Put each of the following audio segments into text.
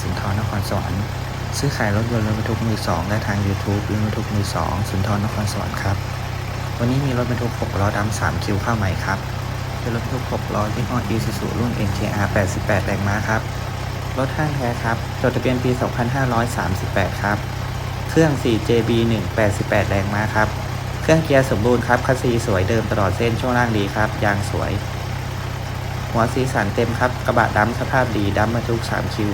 สวรรค์ซื้อขายรถยนต์รถบรรทุกมือสองได้ทาง YouTube รถบรรทุกมือสองสุนทรนครสวรรค์ครับ วันนี้มีรถบรรทุก 6 ล้อดำ3คิวเข้าใหม่ครับ เป็นรถบรรทุก 6 ล้อยี่ห้อ Isuzu รุ่น NKR 88 แรงม้าครับ รถห้างแท้ครับ จดทะเบียนปี 2538 ครับ เครื่อง 4JB1 88 แรงม้าครับ เครื่องเกียร์สมบูรณ์ครับคัสซีสวยเดิมตลอดเส้นช่วงล่างดีครับ ยางสวย หัวสีสันเต็มครับ กระบะดำสภาพดีดำบรรทุก3คิว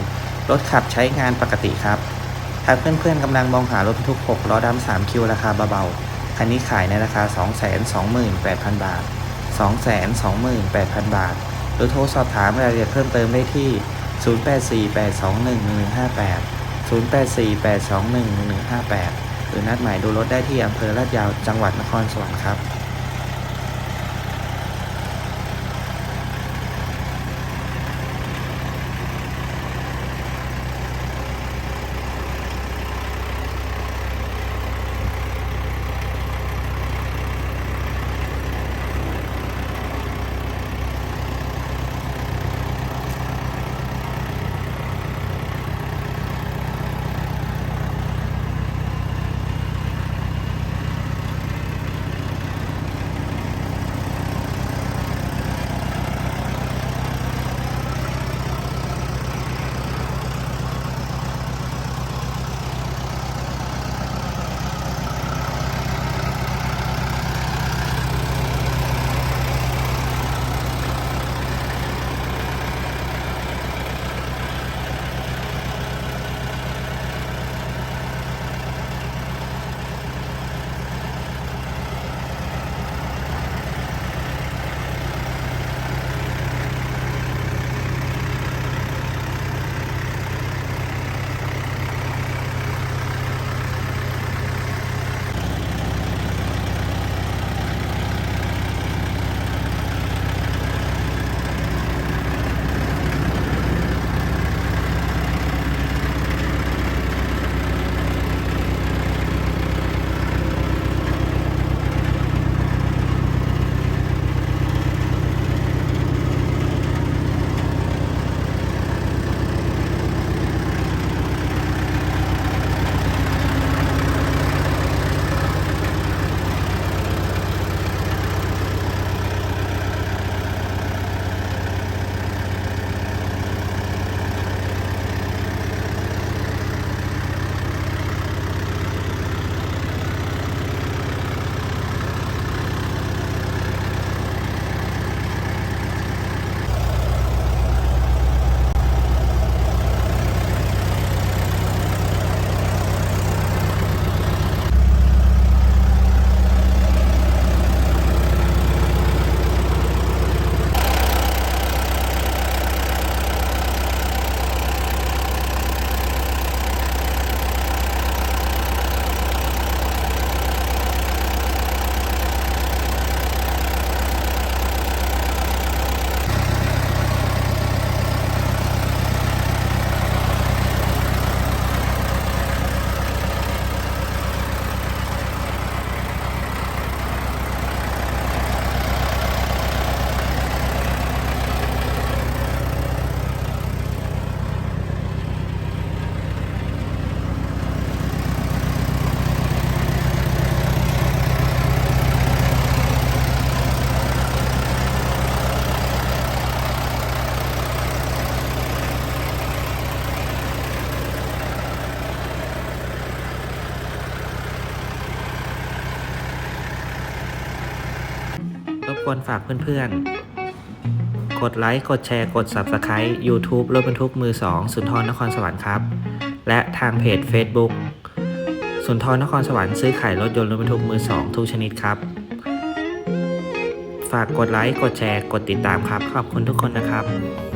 รถขับใช้งานปกติครับ หากเพื่อนๆกำลังมองหารถบรรทุก 6 ล้อดำ3คิวราคาเบาๆ คันนี้ขายในราคา 228,000 บาท 228,000 บาท หรือโทรสอบถามรายละเอียดเพิ่มเติมได้ที่ 0848211158 0848211158 หรือนัดหมายดูรถได้ที่อำเภอลาดยาวจังหวัดนครสวรรค์ครับ รบกวรฝากเพื่อนๆ กดไลค์ กดแชร์ กด Subscribe YouTube รถบรรทุกมือ 2 สุนทรนครสวรรค์ครับ และทางเพจ Facebook สุนทรนครสวรรค์ซื้อขายรถยนต์รถบรรทุกมือ 2 ทุกชนิดครับ ฝากกดไลค์ กดแชร์ กดติดตามครับ ขอบคุณทุกคนนะครับ